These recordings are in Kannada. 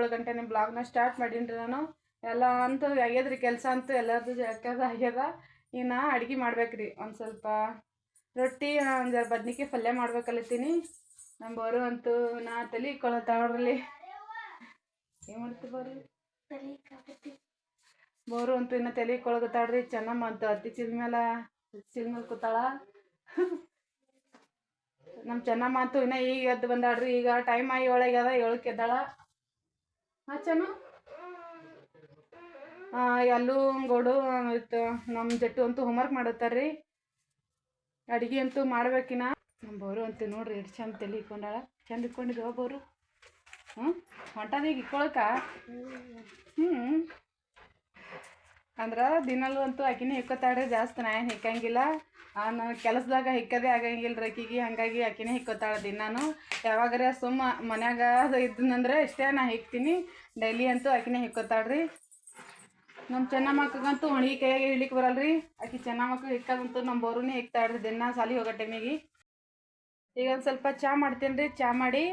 ಏಳು ಗಂಟೆ ನಿಮ್ಮ ಬ್ಲಾಗ್ನ ಸ್ಟಾರ್ಟ್ ಮಾಡೀನಿ ನಾನು. ಎಲ್ಲ ಅಂತೂ ಆಗ್ಯದ್ರಿ, ಕೆಲಸ ಅಂತೂ ಎಲ್ಲರದ್ದು ಕೆಲಸ ಆಗ್ಯದ. ಇನ್ನು ಅಡ್ಗೆ ಮಾಡ್ಬೇಕ್ರಿ, ಒಂದು ಸ್ವಲ್ಪ ರೊಟ್ಟಿ, ಒಂದು ಬದ್ನಿಕಾಯಿ ಪಲ್ಯ ಮಾಡ್ಬೇಕಲ್ಲತ್ತೀನಿ ನಮ್ಮ ಬೋರು ಅಂತೂ ನಾ ತಲೆ ಕೊಳತಾವ್ರಲ್ಲಿ ಏನು ಮಾಡ್ತೀವಿ ಬೋರು? ಬೋರು ಅಂತೂ ಇನ್ನು ತಲೆ ಕೊಳಗತ್ತಾಳ್ರಿ ಚೆನ್ನಮ್ಮ ಅಂತ ಅತ್ತಿ ಚಿಲ್ ಮೇಲೆ ಕೂತಾಳ. ನಮ್ಮ ಚೆನ್ನಮ್ಮ ಅಂತೂ ಇನ್ನ ಈಗ ಎದ್ದು ಬಂದಾಳ್ರಿ, ಈಗ ಟೈಮ್ ಆಗಿ ಒಳಗೆ ಅದ ಏಳಕ್ಕೆ ಎದ್ದಾಳ. ಹಾಂ ಚೆನ್ನು ಎಲ್ಲೂ ಗೋಡು ಇತ್ತು ನಮ್ಮ ಜಟ್ಟು ಅಂತೂ ಹೋಮ್ವರ್ಕ್ ಮಾಡತ್ತಾರ್ರಿ. ಅಡುಗೆ ಅಂತೂ ಮಾಡ್ಬೇಕಿನ ನಮ್ಮ ಬೋರು ಅಂತೂ ನೋಡ್ರಿ, ಎಷ್ಟು ಚಂದ ತಲೆ ಇಕ್ಕೊಂಡಾಳ ಚಂದ ಇಕ್ಕೊಂಡಿದ್ವ ಬೋರು ಹ್ಞೂ ಹೊಂಟದೀಗ ಇಕ್ಕೊಳಕ ಹ್ಞೂ ಅಂದ್ರೆ ದಿನಲ್ಲೂ ಅಂತೂ ಆಕಿನೇ ಹಿಕ್ಕೋತಾಳ್ರಿ ಜಾಸ್ತಿ ನಾ ಏನು ಹಿಕ್ಕಂಗಿಲ್ಲ. ನಾನು ಕೆಲಸದಾಗ ಹಿಕ್ಕದೇ ಆಗಂಗಿಲ್ಲ ರೀ ಆಕಿಗೆ, ಹಾಗಾಗಿ ಆಕಿನೇ ಹಿಕ್ಕೋತಾಳೆ ದಿನಾನು. ಯಾವಾಗಾರ ಸುಮ್ಮ ಮನ್ಯಾಗ ಇದ್ದನಂದ್ರೆ ಇಷ್ಟೇ ನಾ ಹಿಕ್ತೀನಿ. ಡೈಲಿ ಅಂತೂ ಆಕಿನೇ ಹಿಕ್ಕೋತಾಳ್ರಿ. ನಮ್ಮ ಚೆನ್ನಮ್ಮಕ್ಕಂತೂ ಒಣಗಿ ಕೈಯಾಗೆ ಹಿಡ್ಲಿಕ್ಕೆ ಬರಲ್ರಿ. ಆಕಿ ಚೆನ್ನಮ್ಮಕ್ಕ ಹಿಕ್ಕಾಗಂತೂ ನಮ್ಮ ಬೋರುನೇ ಹಿಕ್ತಾಳ್ರಿ ದಿನ ಸಾಲಿ ಹೋಗೋ ಟೈಮಿಗೆ. ಈಗ ಒಂದು ಸ್ವಲ್ಪ ಚಾ ಮಾಡ್ತೀನಿ ರೀ ಚಾ ಮಾಡಿ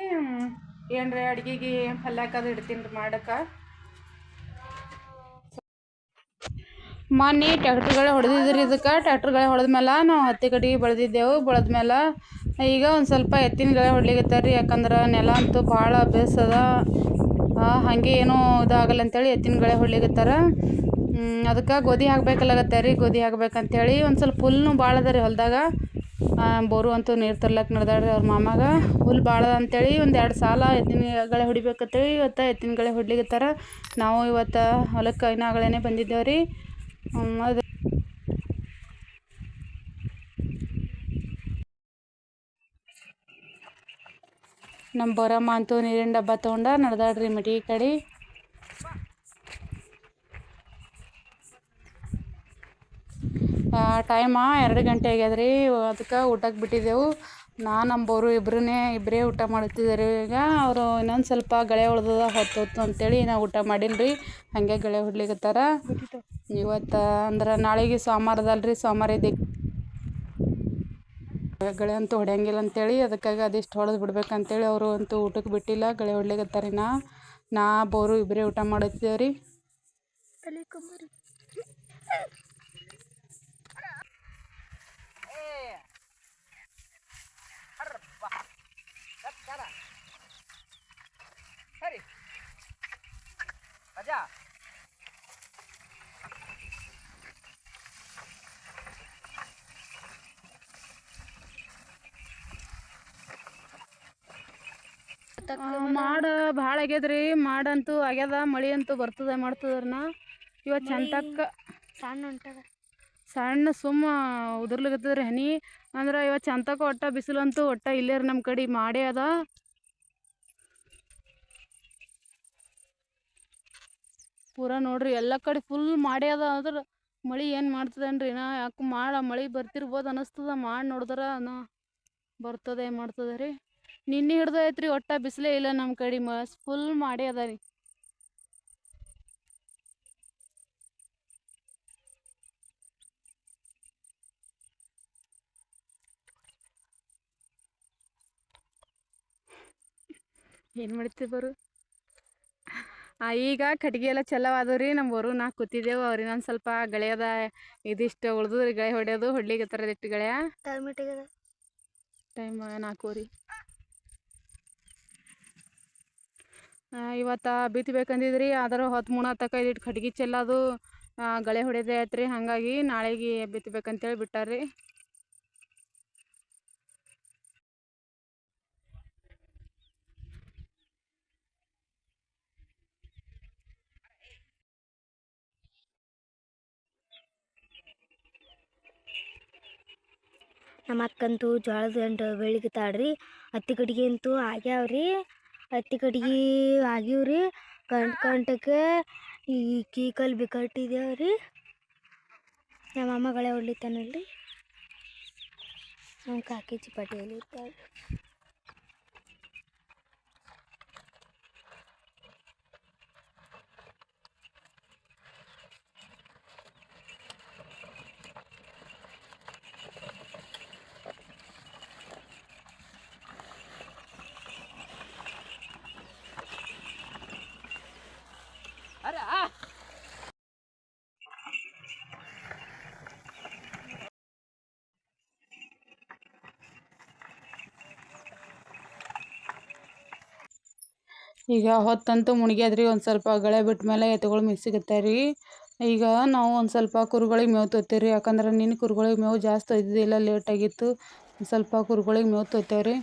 ಏನ್ರಿ ಅಡ್ಗೆಗೆ ಪಲ್ಯಕ್ಕದು ಇಡ್ತೀನಿ ರೀ ಮಾಡಕ್ಕೆ ಮೊನ್ನೆ ಟ್ಯಾಕ್ಟ್ರ್ಗಳೇ ಹೊಡೆದಿದ್ರಿ ಇದಕ್ಕೆ. ಹೊಡೆದ ಮೇಲೆ ನಾವು ಹತ್ತಿ ಕಡೆಗೆ ಬೆಳೆದಿದ್ದೆವು ಬೆಳೆದ್ಮೇಲೆ ಈಗ ಒಂದು ಸ್ವಲ್ಪ ಎತ್ತಿನಗಳೇ ಹೊಡ್ಲಿಕತ್ತಾರ ರೀ ಯಾಕಂದ್ರೆ ನೆಲ ಅಂತೂ ಭಾಳ ಬೇಸದ ಹಾಗೆ ಏನೂ ಇದಾಗಲ್ಲ ಅಂತೇಳಿ ಎತ್ತಿನಗಳೇ ಹೊಡ್ಲಿಕತ್ತಾರ. ಅದಕ್ಕೆ ಗೋಧಿ ಹಾಕ್ಬೇಕಲ್ಲಾಗತ್ತೆ ರೀ ಗೋಧಿ ಹಾಕ್ಬೇಕಂತೇಳಿ ಒಂದು ಸ್ವಲ್ಪ ಹುಲ್ಲು ಭಾಳ ಅದ ರೀ ಹೊಲದಾಗ. ಬೋರು ಅಂತೂ ನೀರು ತರ್ಲಕ್ಕೆ ನಡೆದಾಡ್ರಿ ಅವ್ರ ಮಾಮಾಗ. ಹುಲ್ಲು ಭಾಳ ಅಂತೇಳಿ ಒಂದು ಎರಡು ಸಾಲ ಎತ್ತಿನ ಗಳೆ ಹೊಡಿಬೇಕಂತೇಳಿ ಇವತ್ತು ಎತ್ತಿನ ಗಳೆ ಹೊಡ್ಲಿಕತ್ತಾರ. ನಾವು ಇವತ್ತು ಹೊಲಕ್ಕೆ ಇನ್ನಾಗಳೇ ಬಂದಿದ್ದೇವೆ ರೀ ಅದು ನಮ್ಮ ಬರಮ್ಮ ಅಂತೂ ನೀರಿನ ಡಬ್ಬ ತೊಗೊಂಡ ನಡೆದಾಡ್ರಿ ಮಟಿ ಕಡೆ. ಟೈಮ ಎರಡು ಗಂಟೆ ಆಗ್ಯದ್ರಿ, ಅದಕ್ಕೆ ಊಟಕ್ಕೆ ಬಿಟ್ಟಿದ್ದೆವು. ನಾ ನಂಬೋರು ಬೋರು ಇಬ್ಬರನ್ನೇ ಇಬ್ಬರೇ ಊಟ ಮಾಡುತ್ತಿದ್ದಾರೆ ಈಗ. ಅವರು ಇನ್ನೊಂದು ಸ್ವಲ್ಪ ಗಳೆ ಉಳ್ದದ ಹೊತ್ತು ಹೊತ್ತು ಅಂತೇಳಿ ನಾವು ಊಟ ಮಾಡಿಲ್ಲ ರೀ ಹಾಗೆ ಗಳೆ ಹೊಡ್ಲಿಕತ್ತಾರ. ಇವತ್ತು ಅಂದ್ರೆ ನಾಳೆಗೆ ಸೋಮವಾರ ರೀ ಸೋಮವಾರ ಗಳೆ ಅಂತೂ ಹೊಡ್ಯಂಗಿಲ್ಲ ಅಂತೇಳಿ, ಅದಕ್ಕಾಗಿ ಅದಿಷ್ಟು ಹೊಡೆದು ಬಿಡ್ಬೇಕಂತೇಳಿ ಅವರು ಅಂತೂ ಊಟಕ್ಕೆ ಬಿಟ್ಟಿಲ್ಲ, ಗಳೆ ಹೊಡ್ಲಿಕ್ಕೆ ನಾ ನಾ ಬೋರು ಇಬ್ಬರೇ ಊಟ ಮಾಡುತ್ತೇವೆ ರೀ ಮಾಡ ಭಾಳ ಆಗ್ಯದ್ರಿ. ಮಾಡಂತೂ ಆಗ್ಯದ ಮಳಿ ಅಂತೂ ಬರ್ತದೆ ಮಾಡ್ತದ್ರನ. ಇವತ್ತು ಚಂತಕ್ಕ ಸಣ್ಣ ಹೊಂಟದ ಸಣ್ಣ ಸುಮ್ಮ ಉದುರ್ಲಿಕತ್ತದ್ರಿ ಹನಿ. ಅಂದ್ರೆ ಇವತ್ತು ಚಂತಕ್ಕ ಒಟ್ಟ ಬಿಸಿಲಂತೂ ಒಟ್ಟ ಇಲ್ಲೇ ರೀ ನಮ್ಮ ಕಡೆ ಮಾಡೇ ಅದ. ಪೂರ ನೋಡ್ರಿ ಎಲ್ಲ ಕಡೆ ಫುಲ್ ಮಾಡೇ ಅದ. ಅಂದ್ರೆ ಮಳಿ ಏನು ಮಾಡ್ತದೇನ್ರಿ ನಾ? ಯಾಕೆ ಮಾಡ ಮಳಿ ಬರ್ತಿರ್ಬೋದು ಅನ್ನಿಸ್ತದ ಮಾಡಿ ನೋಡಿದ್ರೆ ನಾ ಬರ್ತದೆ ಮಾಡ್ತದೆ ರೀ? ನಿನ್ನೆ ಹಿಡ್ದು ಐತ್ರಿ ಒಟ್ಟ ಬಿಸಿಲೇ ಇಲ್ಲ ನಮ್ಮ ಕಡೆ ಮಸ್ ಫುಲ್ ಮಾಡಿ ಅದ ರೀ. ಏನು ಮಾಡ್ತೀವಿ ಬರು ಆ, ಈಗ ಕಟ್ಗೆ ಎಲ್ಲ ಚಲೋ ಆದವು ರೀ ನಮ್ಮ ಬರು ನಾ ಕೂತಿದ್ದೆವು ಅವ್ರಿಗೆ ನಾನು ಸ್ವಲ್ಪ ಗಳೆಯದ ಇದಿಷ್ಟು ಉಳ್ದು ರೀ ಗಳೆ ಹೊಡೆಯೋದು ಹೊಡ್ಲಿಕತ್ತಾರ ಇಟ್ಟು ಗಳೆಯ. ಟೈಮ್ ಟೈಮ್ ನಾಲ್ಕೂವರೆ. ಇವತ್ತು ಬಿತ್ತಬೇಕಂದಿದ್ರಿ ಆದ್ರೆ ಹೊತ್ತು ಮುಣ ತಕ ಇದಿಟ್ಟು ಕಟ್ಗೆ ಚೆಲ್ಲೋದು ಗಳೆ ಹೊಡೆದೇ ಆಯ್ತು ರೀ ಹಾಗಾಗಿ ನಾಳೆಗೆ ಬಿತ್ತಬೇಕಂತೇಳಿ ಬಿಟ್ಟಾರ್ರಿ. ನಮ್ಮ ಅಕ್ಕಂತೂ ಜೋಳದ ಗಂಟು ಬೆಳಿಗ್ತಾಳ್ರಿ ಹತ್ತಿ ಕಡ್ಗೆ ಅಂತೂ ಆಗ್ಯಾವ್ರಿ. ಹತ್ತಿ ಆಗಿವ್ ರೀ ಕಂಟ್ ಕಂಟಕ್ಕೆ ಈ ಕೀಕಲ್ ರೀ ನಮ್ಮ ಅಮ್ಮಗಳೇ ಹೊಡ್ಲಿತ್ತಾನಲ್ರಿ ನಮ್ಮ ಕಾಕಿ ಚಿಪಾಟಿಯಲ್ಲಿ ಇರ್ತಾಳೆ ಈಗ ಹೊತ್ತಂತೂ ಮುಳುಗ್ಯಾದ್ರಿ ಒಂದು ಸ್ವಲ್ಪ ಗಳೆ ಬಿಟ್ಟ ಮೇಲೆ ಎತ್ತುಗಳು ಮಿಕ್ಸಿಗತ್ತಾರ. ರೀ ಈಗ ನಾವು ಒಂದು ಸ್ವಲ್ಪ ಕುರುಗಳಿಗೆ ಮೇವು ತೊತ್ತೀವಿ ರೀ ಯಾಕಂದ್ರೆ ನಿನ್ನ ಕುರುಗಳಿಗೆ ಮೇವು ಜಾಸ್ತಿ ಇದ್ದಿದ್ದಿಲ್ಲ ಲೇಟ್ ಆಗಿತ್ತು. ಒಂದ್ ಸ್ವಲ್ಪ ಕುರುಗಳಿಗೆ ಮೇವು ತೊತ್ತೇವೆ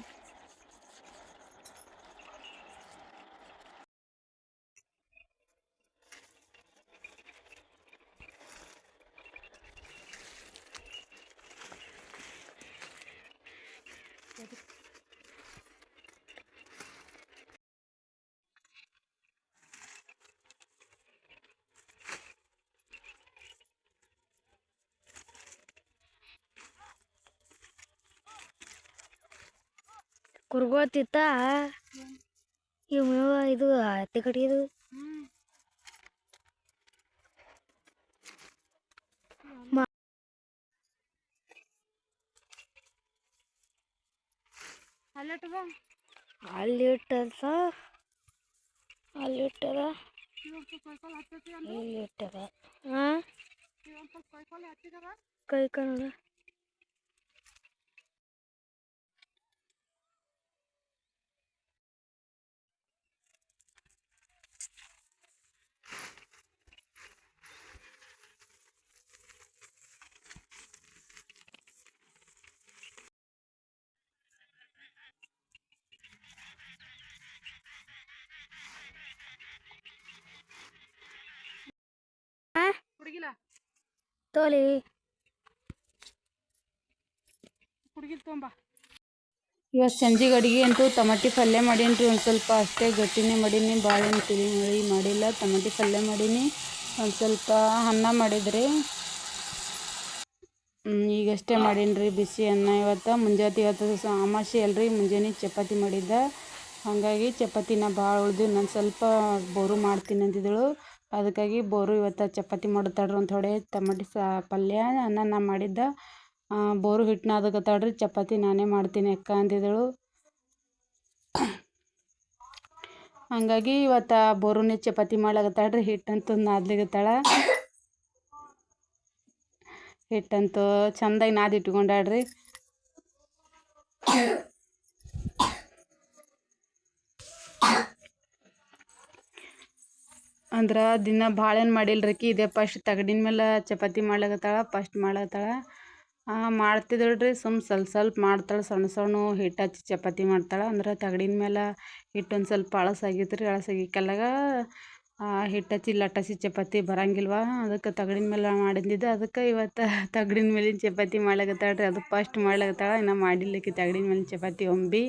ರೀ ಕುರ್ಗೋಳ್ ತಿತ್ತ ಇವು ಇದು ಹತ್ತಿ ಕಟ್ಟಿದು ಅಲ್ಲಿ ಇಟ್ಟದ ಅಲ್ಲಿ ಇಟ್ಟದ ಇಲ್ಲಿ ಇಟ್ಟದ ಹಾಂ ಕೈ ಕನ್ನಡ ತೋಲಿ. ಹುಡುಗಿ ತೊಂಬ. ಇವತ್ತು ಸಂಜೆಗೆ ಅಡುಗೆ ಅಂತೂ ಟಮಾಟಿ ಪಲ್ಯ ಮಾಡೀನಿ ರೀ ಒಂದು ಸ್ವಲ್ಪ. ಅಷ್ಟೇ ಗಟ್ಟಿನೇ ಮಾಡೀನಿ ಭಾಳ ಏನು ತಿಳಿ ಮಳಿ ಮಾಡಿಲ್ಲ. ಟಮಾಟಿ ಪಲ್ಯ ಮಾಡೀನಿ ಒಂದು ಸ್ವಲ್ಪ ಅನ್ನ ಮಾಡಿದ್ರಿ. ಹ್ಮ್, ಈಗಷ್ಟೇ ಮಾಡೀನಿ ರೀ ಬಿಸಿ ಅನ್ನ ಇವತ್ತು. ಮುಂಜಾತಿ ಇವತ್ತು ಅಮಾಸೆ ಅಲ್ರಿ ಮುಂಜಾನೆ ಚಪಾತಿ ಮಾಡಿದ್ದ. ಹಾಗಾಗಿ ಚಪಾತಿನ ಭಾಳ ಉಳ್ದು ನಾನು ಸ್ವಲ್ಪ ಬೋರು ಮಾಡ್ತೀನಿ ಅಂತಿದ್ದಳು ಅದಕ್ಕಾಗಿ ಬೋರು ಇವತ್ತು ಚಪಾತಿ ಮಾಡುತ್ತಾಳ್ರಿ ಒಂದು ಥೋಡೆ ಟಮಾಟಿ ಸಾ ಪಲ್ಯ ಅನ್ನ ನಾ ಮಾಡಿದ್ದ. ಬೋರು ಹಿಟ್ಟು ನಾದಕತ್ತಾಳ್ರಿ ಚಪಾತಿ ನಾನೇ ಮಾಡ್ತೀನಿ ಅಕ್ಕ ಅಂದಿದ್ದಳು ಹಂಗಾಗಿ ಇವತ್ತು ಬೋರುನೇ ಚಪಾತಿ ಮಾಡ್ಲಾಗತ್ತಾಳ್ರಿ ಹಿಟ್ಟಂತೂ ನಾದ್ಲಿಗತ್ತಾಳ ಹಿಟ್ಟಂತೂ ಚಂದಾಗಿ ನಾದಿ ಅಂದ್ರೆ ದಿನ ಭಾಳ ಏನು ಮಾಡಿಲ್ರಿಕಿ ಇದೇ ಪಸ್ಟ್ ತಗಡಿನ ಮೇಲೆ ಚಪಾತಿ ಮಾಡ್ಲಾಕತ್ತಾಳ ಫಸ್ಟ್ ಮಾಡ್ತಿದ್ದಳು ರೀ ಸುಮ್ಮ ಸ್ವಲ್ಪ ಸ್ವಲ್ಪ ಮಾಡ್ತಾಳೆ, ಸಣ್ಣ ಸಣ್ಣ ಹಿಟ್ಟು ಹಚ್ಚಿ ಚಪಾತಿ ಮಾಡ್ತಾಳೆ. ಅಂದ್ರೆ ತಗಡಿನ ಮೇಲೆ ಹಿಟ್ಟು ಒಂದು ಸ್ವಲ್ಪ ಅಳಸಾಗಿತ್ತು ರೀ ಅಳಸಾಗಿಕ್ಕಲ್ಲಾಗ ಹಿಟ್ಟು ಹಚ್ಚಿ ಲಟ್ಟಸಿ ಚಪಾತಿ ಬರಂಗಿಲ್ವ? ಅದಕ್ಕೆ ತಗಡಿನ ಮೇಲೆ ಮಾಡಿದ್ದಿದ್ದು ಅದಕ್ಕೆ ಇವತ್ತು ತಗಡಿನ ಮೇಲಿನ ಚಪಾತಿ ಮಾಡ್ಲಾಕತ್ತಾಳ ರೀ ಅದು ಫಸ್ಟ್ ಮಾಡ್ಲಾಕತ್ತಾಳ, ಇನ್ನು ಮಾಡಿಲ್ಲಕ್ಕಿ ತಗಡಿನ ಮೇಲಿನ ಚಪಾತಿ ಒಮ್ಮೆ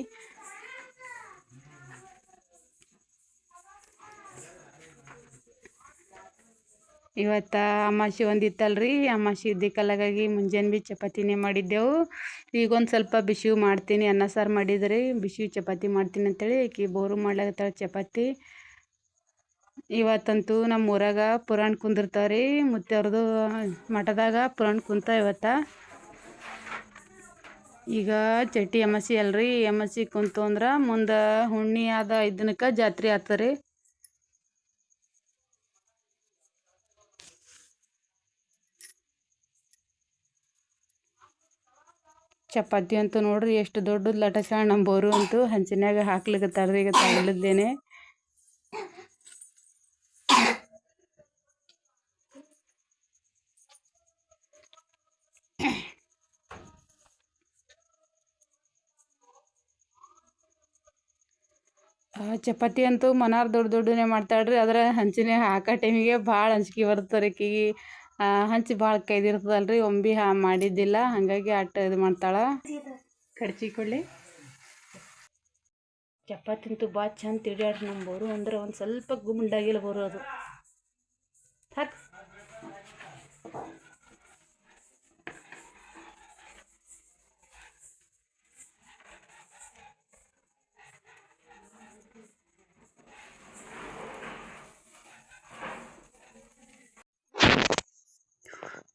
ಇವತ್ತು ಅಮಾಸಿ ಒಂದಿತ್ತಲ್ರಿ, ಅಮಾಸಿ ಇದ್ದಿಕ್ಕಲ್ಲಾಗಾಗಿ ಮುಂಜಾನೆ ಭೀ ಚಪಾತಿನೇ ಮಾಡಿದ್ದೆವು. ಈಗ ಒಂದು ಸ್ವಲ್ಪ ಬಿಸಿವು ಮಾಡ್ತೀನಿ, ಅನ್ನ ಸಾರು ಮಾಡಿದ್ರಿ ಬಿಸಿ ಚಪಾತಿ ಮಾಡ್ತೀನಿ ಅಂತೇಳಿ ಈಕಿ ಬೋರು ಮಾಡ್ಲಾಗತ್ತಾಳೆ ಚಪಾತಿ. ಇವತ್ತಂತೂ ನಮ್ಮ ಊರಾಗ ಪುರಾಣ ಕುಂದಿರ್ತಾವ ರೀ ಮುತ್ತವ್ರದ್ದು ಮಠದಾಗ ಪುರಾಣ ಕುಂತ ಇವತ್ತು. ಈಗ ಚಟ್ಟಿ ಅಮಾಸಿ ಅಲ್ರಿ, ಅಮಾಸಿ ಕುಂತು ಅಂದ್ರೆ ಮುಂದೆ ಹುಣ್ಣಿ ಆದ ಇದನ್ನಕ್ಕೆ ಜಾತ್ರೆ ಆಗ್ತದೆ ರೀ ಚಪಾತಿ ಅಂತೂ ನೋಡ್ರಿ ಎಷ್ಟು ದೊಡ್ಡ ಲಟಸ ನಮ್ಮ ಬೋರು ಅಂತೂ ಹಂಚಿನಾಗ ಹಾಕ್ಲಿಕ್ಕೆ ಈಗ ತಗಲದ್ದೇನೆ ಚಪಾತಿ ಅಂತೂ ಮನಾರ್ ದೊಡ್ಡ ದೊಡ್ಡನೇ ಮಾಡ್ತಾಳ್ರಿ ಅದ್ರ ಹಂಚಿನ ಹಾಕೋ ಟೈಮಿಗೆ ಭಾಳ ಹಂಚಿಕೆ ಬರ್ತಾರೆ ಆಕಿಗೆ ಆ, ಹಂಚಿ ಭಾಳ ಕೈದಿರ್ತದಲ್ರಿ ಒಂಬಿ ಹಾ ಮಾಡಿದ್ದಿಲ್ಲ, ಹಾಗಾಗಿ ಅಟ್ಟ ಇದು ಮಾಡ್ತಾಳೆ. ಕಡ್ಚಿ ಕೊಡ್ಲಿ. ಚಪಾತಿ ಅಂತೂ ಭಾಳ ಚಂದ ತಿಡ್ಯಾಡ್ರಿ ನಮ್ಮ ಬೋರು, ಅಂದ್ರೆ ಒಂದು ಸ್ವಲ್ಪ ಗುಂಡಾಗಿಲ್ಲ ಬೋರು ಅದು. ಹಾಕ್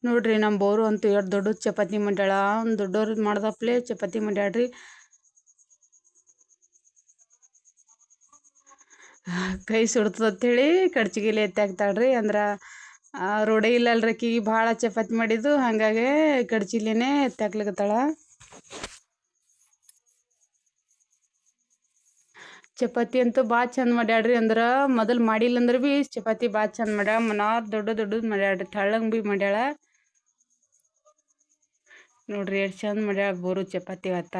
ನೋಡ್ರಿ ನಮ್ಮ ಬೋರು ಅಂತೂ ಎಷ್ಟು ದೊಡ್ಡದು ಚಪಾತಿ ಮಾಡ್ಯಾಳ. ಒಂದು ದೊಡ್ಡವ್ರು ಮಾಡ್ದಪ್ಲೆ ಚಪಾತಿ ಮಾಡ್ಯಾಡ್ರಿ ಕೈ ಸುಡ್ತದ ಅಂತೇಳಿ ಕಡ್ಚಿಗಿಲಿ ಎತ್ತಿ ಹಾಕ್ತಾಳ್ರಿ ಅಂದ್ರೆ ರೋಡೇ ಇಲ್ಲಲ್ರಿ ಆಕಿಗೆ ಭಾಳ ಚಪಾತಿ ಮಾಡಿದ್ದು, ಹಾಗಾಗಿ ಕಡ್ಚಿಲೇನೆ ಎತ್ತಿ ಹಾಕ್ಲಿಕತ್ತಾಳ. ಚಪಾತಿ ಅಂತೂ ಭಾಳ ಚಂದ ಮಾಡ್ಯಾಡ್ರಿ ಅಂದ್ರೆ, ಮೊದಲು ಮಾಡಿಲ್ಲ ಅಂದ್ರೆ ಭೀ ಚಪಾತಿ ಭಾಳ ಚಂದ ಮಾಡ್ಯಾಳ, ಮನಾರ್ ದೊಡ್ಡ ದೊಡ್ಡದು ಮಾಡ್ಯಾಡ್ರಿ ತಳ್ಳಂಗೆ ಭೀ ಮಾಡ್ಯಾಳ. ನೋಡ್ರಿ ಎಷ್ಟು ಚಂದ ಮಾಡ್ಯಾಳ ಬೋರು ಚಪಾತಿ ಇವತ್ತ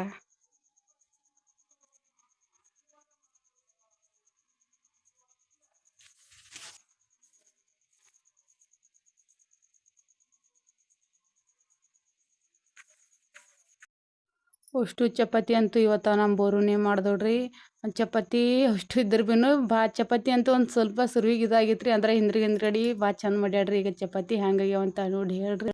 ಅಷ್ಟು ಚಪಾತಿ ಅಂತೂ ಇವತ್ತು ನಮ್ಮ ಬೋರುನೇ ಮಾಡ್ದೋಡ್ರಿ. ಚಪಾತಿ ಅಷ್ಟು ಇದ್ರ ಬಿನ್ನು ಭಾ ಚಪಾತಿ ಅಂತೂ ಒಂದು ಸ್ವಲ್ಪ ಸುರುವಿಗೆ ಇದಾಗಿತ್ತು ರೀ ಅಂದ್ರೆ ಹಿಂದ್ರಿಗೆ ಹಿಂದ್ಗಡೆ ಭಾಳ ಚಂದ ಮಾಡ್ಯಾಡ್ರಿ, ಈಗ ಚಪಾತಿ ಹ್ಯಾಂಗಾಗ್ಯಾವ ಅಂತ ನೋಡಿ ಹೇಳ್ರಿ.